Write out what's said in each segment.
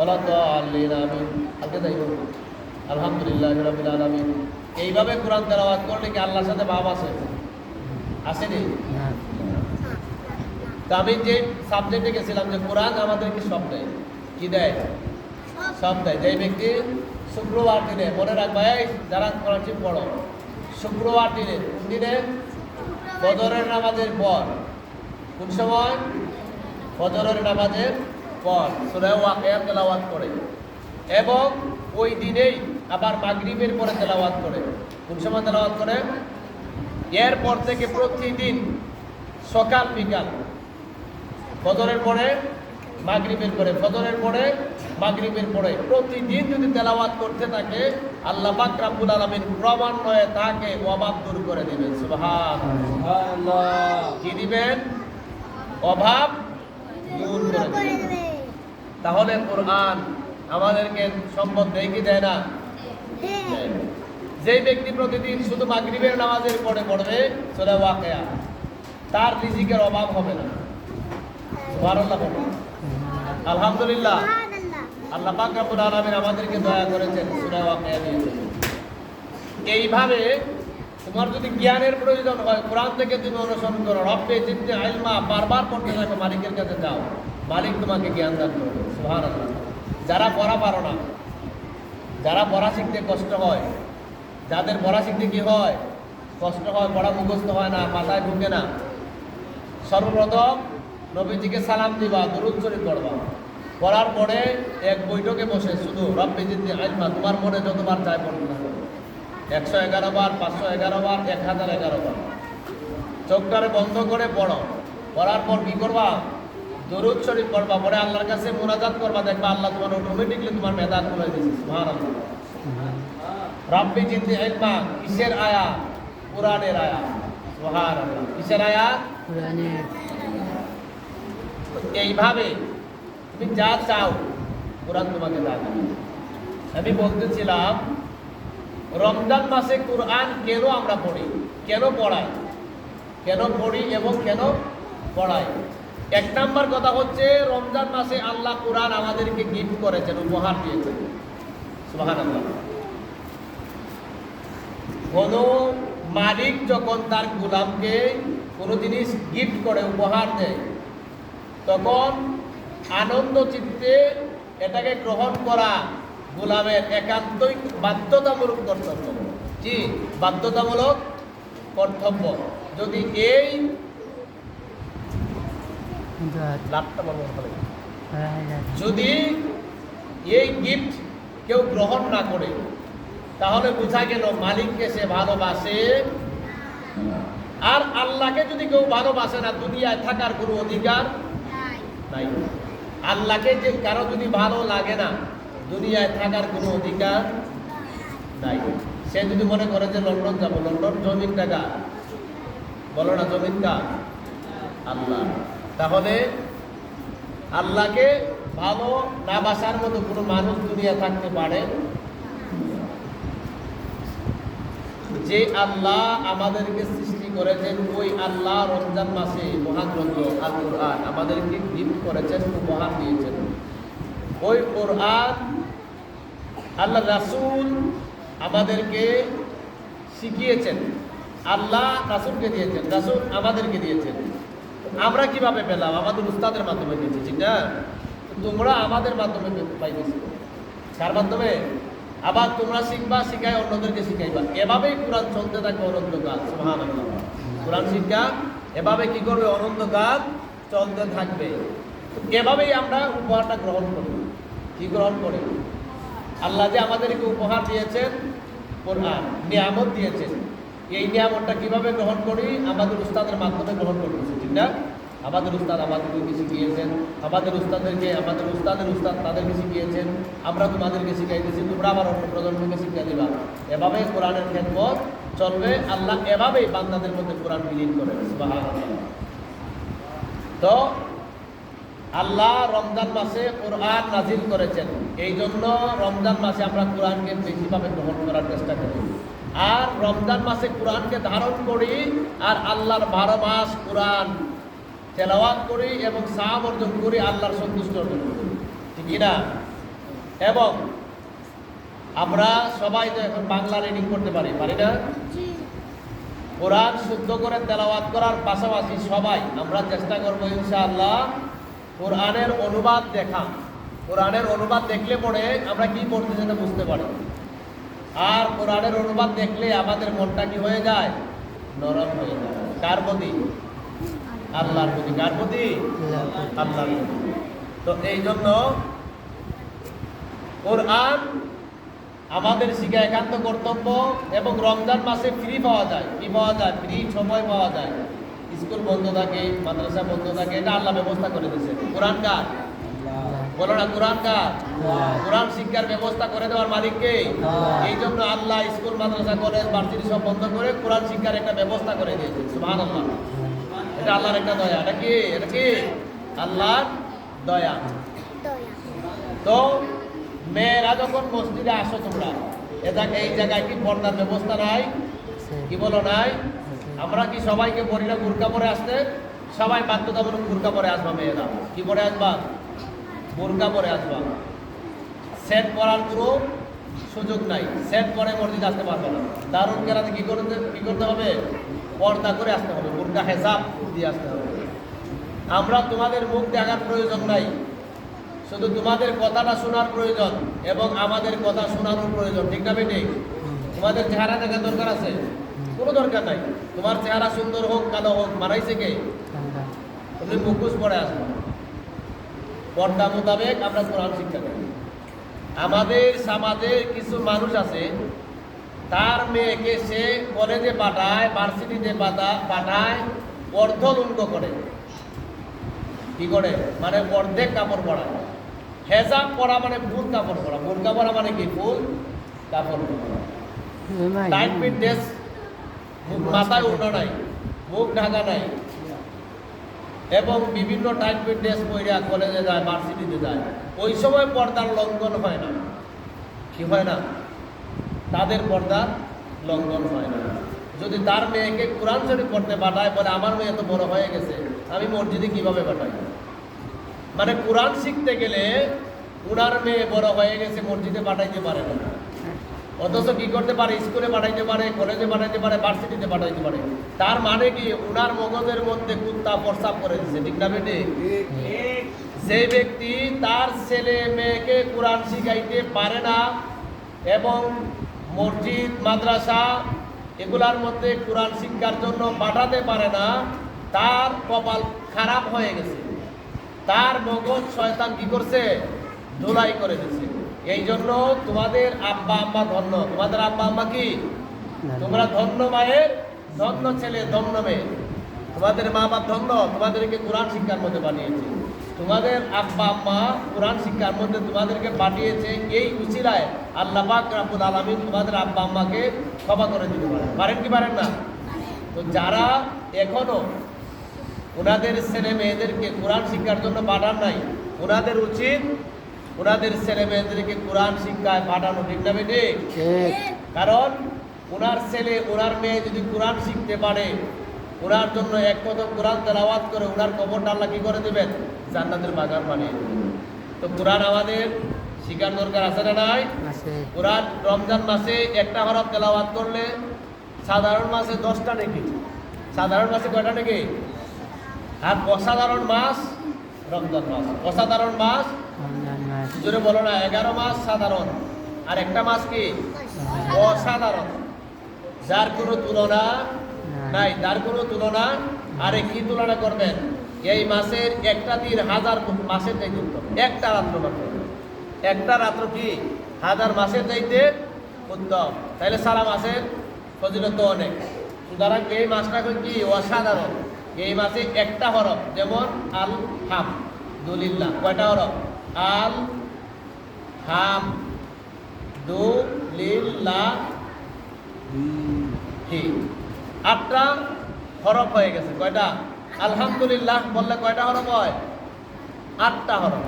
OLA তো আল্লিন আমিন। আগে তাই আলহামদুলিল্লাহ রবিল আলমিন। এইভাবে কোরআন তেলাওয়াত করলে কি আল্লাহর সাথে ভাব আছে? আসেনি? তা আমি যে সাবজেক্টে গেছিলাম যে কোরআন আমাদেরকে সব দেয়? কি দেয়? সব দেয়। যে ব্যক্তি শুক্রবার দিনে, মনে রাখবে যারা কোরআন শিব পড়ো, শুক্রবার দিনে, কোন দিনে? ফজরের নামাজের পর। কোন সময়? ফজরের নামাজের পর সুরায় ওয়াকিয়া তেলাওয়াত করে। এবং ওই দিনেই আবার মাগরিবের পরে তেলাওয়াত করে। কোন সময় তেলাওয়াত করে? এরপর থেকে প্রতিদিন সকাল বিকাল। ফজরের পরে মাগরিবের পরে ফজরের পরে মাগরিবের পরে। প্রতিদিন যদি তেলাওয়াত করতে থাকে আল্লাহ পাক রাব্বুল আলামিন ক্রমান্বয়ে তাকে অভাব দূর করে দিবেন। সুবহান কি দিবেন? অভাব দূর করে দিবেন। তাহলে কোরআন আমাদেরকে সম্পদ দেয় কি দেয় না? দেয়। যেই ব্যক্তি প্রতিদিন শুধু মাগরিবের নামাজের পরে পড়বে সূরা ওয়াকিয়া। তার রিজিকের অভাব হবে না। আলহামদুলিল্লাহ। আল্লাহ পাক রব্বুল আলামিন আমাদেরকে দয়া করেছেন সূরা ওয়াকিয়া দিয়েছেন এইভাবে তোমার যদি জ্ঞানের প্রয়োজন হয় কোরআন থেকে তুমি অনুসরণ করো। রব্বে জিদ্দে আইলমা বারবার পড়তে থাকো মালিকের কাছে যাও। মালিক তোমাকে জ্ঞান দান করবে, সুবহানাল্লাহ। যারা পড়া পারো না, যারা পড়া শিখতে কষ্ট হয়, যাদের পড়া শিখতে কি হয়, কষ্ট হয়, পড়া মুখস্থ হয় না, মাথায় ঢুকে না, সর্বপ্রথম নবীজিকে সালাম দিবা, দরুদ শরীফ পড়বা। পড়ার পরে এক বৈঠকে বসে শুধু, রব্বে জিদ্দি আইলমা তোমার মনে যতবার চায় পড়তে না। একশো এগারো বার, পাঁচশো এগারো বার, এক হাজার এগারো বার। চোখটারে বন্ধ করে পড়ো। পড়ার পর কি করবা? দরুদ শরীফ পড়বা পরে আল্লাহর কাছে মোনাজাত করবা দেখবা আল্লাহ তোমার অটোমেটিকলি তোমার মেধা খুলে দিয়েছে সুবহানাল্লাহ। রাব্বি জিন্দি ইলমা কিসের আয়া? কোরআনের আয়া। সুবহানাল্লাহ। কিসের আয়া? এইভাবে তুমি যা চাও কোরআন তোমাকে দান আমি বলতেছিলাম রমজান মাসে কোরআন কেন আমরা পড়ি? কেন পড়াই? কেন পড়ি এবং কেন পড়াই? এক নাম্বার কথা হচ্ছে, রমজান মাসে আল্লাহ কোরআন আমাদেরকে গিফট করেছেন, উপহার দিয়েছেন। সুবহানাল্লাহ। কোন মালিক যখন তার গোলামকে কোনো জিনিস গিফট করে, উপহার দেয়, তখন আনন্দ চিত্তে এটাকে গ্রহণ করা গোলামের একান্তই বাধ্যতামূলক কর্তব্য। জি বাধ্যতামূলক কর্তব্য। যদি এই লাভটা বলব তাহলে। যদি এই গিফট কেউ গ্রহণ না করে তাহলে বোঝা গেল মালিককে সে ভালোবাসে। আর আল্লাহকে যদি কেউ ভালোবাসে না দুনিয়ায় থাকার কোনো অধিকার নাই। আল্লাহকে যে কারও যদি ভালো লাগে না দুনিয়ায় থাকার কোনো অধিকার নাই। সে যদি মনে করে যে লন্ডন যাব লন্ডন জমিন টাকা বলো না জমিন কা আল্লাহ। তাহলে আল্লাহকে ভালো না বাসার মতো কোনো মানুষ দুনিয়া থাকতে পারে। যে আল্লাহ আমাদেরকে সৃষ্টি করেছেন, ওই আল্লাহ রমজান মাসে মহান গ্রন্থ আল কোরআন আমাদেরকে গিফট করেছেন উপহার দিয়েছেন। ওই কোরআন আল্লাহ রাসূল আমাদেরকে শিখিয়েছেন। আল্লাহ রাসূলকে দিয়েছেন, রাসূল আমাদেরকে দিয়েছেন। আমরা কীভাবে পেলাম? আমাদের উস্তাদের মাধ্যমে পেয়েছি, ঠিক না? তোমরা আমাদের মাধ্যমে পাইতেছি। কার মাধ্যমে? আবার তোমরা শিখবা শিখাই অন্যদেরকে শিখাইবা। এভাবেই কোরআন চলতে থাকে অনন্তকাল, সুবহানাল্লাহ। কোরআন শিক্ষা, এভাবে কি করবে? অনন্তকাল চলতে থাকবে। এভাবেই আমরা উপহারটা গ্রহণ করব কি গ্রহণ করি? আল্লাহ যে আমাদেরকে উপহার দিয়েছেন, কোরআন, নিয়ামত দিয়েছেন। এই নিয়ামতটা কীভাবে গ্রহণ করি? আমাদের উস্তাদের মাধ্যমে গ্রহণ করতেছি, ঠিক না? আমাদের উস্তাদ আমাদেরকে শিখিয়েছেন আমাদের উস্তাদেরকে, আমাদের উস্তাদের উস্তাদ তাদেরকে শিখিয়েছেন, আমরা তোমাদেরকে শিখাইতেছি, তোমরা আবার অন্য প্রজন্মকে শিক্ষা দিবা। এভাবে কোরআনের খেদমত চলবে, আল্লাহ এভাবেই বান্দাদের মধ্যে কোরআন বিলীন করে। তো, আল্লাহ রমজান মাসে কোরআন নাজিল করেছেন এই জন্য রমজান মাসে আমরা কোরআনকে বেশিভাবে গ্রহণ করার চেষ্টা করি। আর রমজান মাসে কোরআনকে ধারণ করি আর আল্লাহর বারো মাস কোরআন তেলাওয়াত করি এবং সাহাব অর্জন করি আল্লাহর সন্তুষ্ট অর্জন করি। ঠিক না এবং আমরা সবাই তো এখন বাংলা রিডিং করতে পারি পারি না? কোরআন শুদ্ধ করে তেলাওয়াত করার পাশাপাশি সবাই আমরা চেষ্টা করব ইনশাআল্লাহ কোরআনের অনুবাদ দেখা কোরআনের অনুবাদ দেখলে পরে আমরা কি পড়তে সেটা বুঝতে পারি। আর কোরআনের অনুবাদ দেখলে আমাদের মনটা কি হয়ে যায়? নরম হয়ে যায়। কার প্রতি? আল্লাহর প্রতি। কার প্রতি? আল্লাহর তো এই জন্য কোরআন আমাদের শিখা একান্ত কর্তব্য এবং রমজান মাসে ফ্রি পাওয়া যায়। কি পাওয়া যায়? ফ্রি সময় পাওয়া যায়। স্কুল বন্ধ থাকে, মাদ্রাসা বন্ধ থাকে, এটা আল্লাহ ব্যবস্থা করে দিয়েছে কোরআন কার? বলো না কোরআন কার? কোরআন শিক্ষার ব্যবস্থা করে দেওয়ার মালিককে? এই জন্য আল্লাহ স্কুল মাদ্রাসা কলেজ ভার্সিটি সব বন্ধ করে কোরআন শিক্ষার একটা ব্যবস্থা করে দিয়েছে। সুবহান আল্লাহ এটা আল্লাহর একটা দয়া এটা কি? এটা কি? আল্লাহর দয়া। তো মেয়েরা যখন মসজিদে আসো তোমরা এ জায়গায় এই জায়গায় কি পর্দার ব্যবস্থা নাই? কি বলো নাই? আমরা কি সবাইকে বলি না বুরকা পরে আসতে? সবাই বাধ্যতামূলক বুরকা পরে আসবা মেয়েরা। কি পরে আসবা? বুরকা পরে আসবা। সেট পরার কোনো সুযোগ নাই। সেট পরে মসজিদ আসতে পারবে না। দারুণ কেরাতে কি করতে কী করতে হবে? পর্দা করে আসতে হবে। বুরকা হেসাব দিয়ে আসতে হবে। আমরা তোমাদের মুখ দেখার প্রয়োজন নাই। শুধু তোমাদের কথাটা শোনার প্রয়োজন এবং আমাদের কথা শোনানোর প্রয়োজন। ঠিক না বেটে? তোমাদের চেহারা দেখার দরকার আছে? কোনো দরকার নাই। তোমার চেহারা সুন্দর হোক কালো হোক মানাইছে কে? তুমি মুখোশ পরে আসবে। পর্দা মোতাবেক আমরা কোরআন শিক্ষা করি। আমাদের সমাজে কিছু মানুষ আছে তার মেয়েকে সে কলেজে পাঠায় ভার্সিটিতে পাঠা পাঠায় অর্ধলুঙ্গ করে। কি করে? মানে অর্ধেক কাপড় পরা হেজাব পরা মানে ফুল কাপড় পরা। বোরকা পরা মানে কি? ফুল কাপড় পরা। টাইট ফিট ড্রেস মাথায় উঠো নাই মুখ ঢাকা নাই। এবং বিভিন্ন টাইপের ড্রেস পইরা কলেজে যায় ভার্সিটিতে যায়। ওই সময় পর্দার লঙ্ঘন হয় না। কি হয় না? তাদের পর্দার লঙ্ঘন হয় না। যদি তার মেয়েকে কোরআন শরীফ পড়তে পাঠায়, বলে আমার মেয়ে তো বড় হয়ে গেছে, আমি মসজিদে কীভাবে পাঠাই? মানে কোরআন শিখতে গেলে উনার মেয়ে বড় হয়ে গেছে, মসজিদে পাঠাইতে পারে না। অথচ কি করতে পারে? স্কুলে পাঠাইতে পারে কলেজে পাঠাইতে পারে, ভার্সিটিতে পাঠাইতে পারে। তার মানে কি, উনার মগজের মধ্যে কুত্তা প্রস্তাব করে দিচ্ছে ঠিক না বেটে? সেই ব্যক্তি তার ছেলে মেয়েকে কোরআন শিখাইতে পারে না এবং মসজিদ, মাদ্রাসা এগুলার মধ্যে কোরআন শিক্ষার জন্য পাঠাতে পারে না, তার কপাল খারাপ হয়ে গেছে। তার মগজ শয়তান কি করছে? ধুলাই করে দিচ্ছে এই জন্য তোমাদের আব্বা আম্মা ধন্য। তোমাদের আব্বা আম্মা কি? তোমরা ধন্য মায়ের ধন্য ছেলে ধন্য মেয়ে। তোমাদের মা বাপ ধন্য তোমাদেরকে কোরআন শিক্ষার মধ্যে পাঠিয়েছে তোমাদের আব্বা আম্মা কোরআন শিক্ষার মধ্যে তোমাদেরকে পাঠিয়েছে। এই উচিলায় আল্লাহ পাক রাব্বুল আলামিন তোমাদের আব্বা আম্মাকে ক্ষমা করে দিতে পারেন। পারেন কি পারেন না? তো যারা এখনও ওনাদের ছেলে মেয়েদেরকে কোরআন শিক্ষার জন্য পাঠান নাই ওনাদের উচিত ওনাদের ছেলে মেয়েদেরকে কোরআন শিক্ষায় পাঠানো ঠিক না বেটে কারণ ওনার ছেলে ওনার মেয়ে যদি কোরআন শিখতে পারে ওনার জন্য এক কদম কোরআন তেলাওয়াত করে ওনার কবরটা আল্লাহ কি করে দেবেন? জান্নাতের বাগান বানিয়ে দেবেন। তো কোরআন আমাদের শিকার দরকার আছে না নাই? কোরআন রমজান মাসে একটা হরফ তেলাওয়াত করলে সাধারণ মাসে দশটা নাকি? সাধারণ মাসে কয়টা নাকি? আর অসাধারণ মাস রমজান মাস। অসাধারণ মাস জোরে বলো না, এগারো মাস সাধারণ, আর একটা মাস কি? অসাধারণ। যার কোনো তুলনা নাই, তার কোনো তুলনা, আরে কি তুলনা করবেন? এই মাসের একটা দিন হাজার মাসের চাইতে উত্তম। একটা রাত্র একটা রাত্র কি? হাজার মাসের চাইতে উত্তম। তাহলে সারা মাসের ফজিলত অনেক। সুতরাং এই মাসটা কি? অসাধারণ। এই মাসে একটা হরফ, যেমন আল হাম দুলিল্লাহ। কয়টা হরফ? আল হাম দু লিল্লাহ হি আটটা হরফ হয়ে গেছে কয়টা? আলহামদুলিল্লাহ বললে কয়টা হরফ হয়? আটটা হরফ।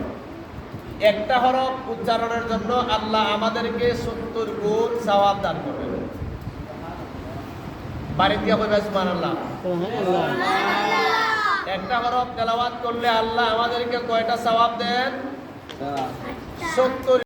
একটা হরফ উচ্চারণের জন্য আল্লাহ আমাদেরকে সত্তর গুণ সওয়াব দান করবেন। বাড়ি দিয়ে হবে সুবহান আল্লাহ একটা হরফ তেলাওয়াত করলে আল্লাহ আমাদেরকে কয়টা সওয়াব দেন? সত্তর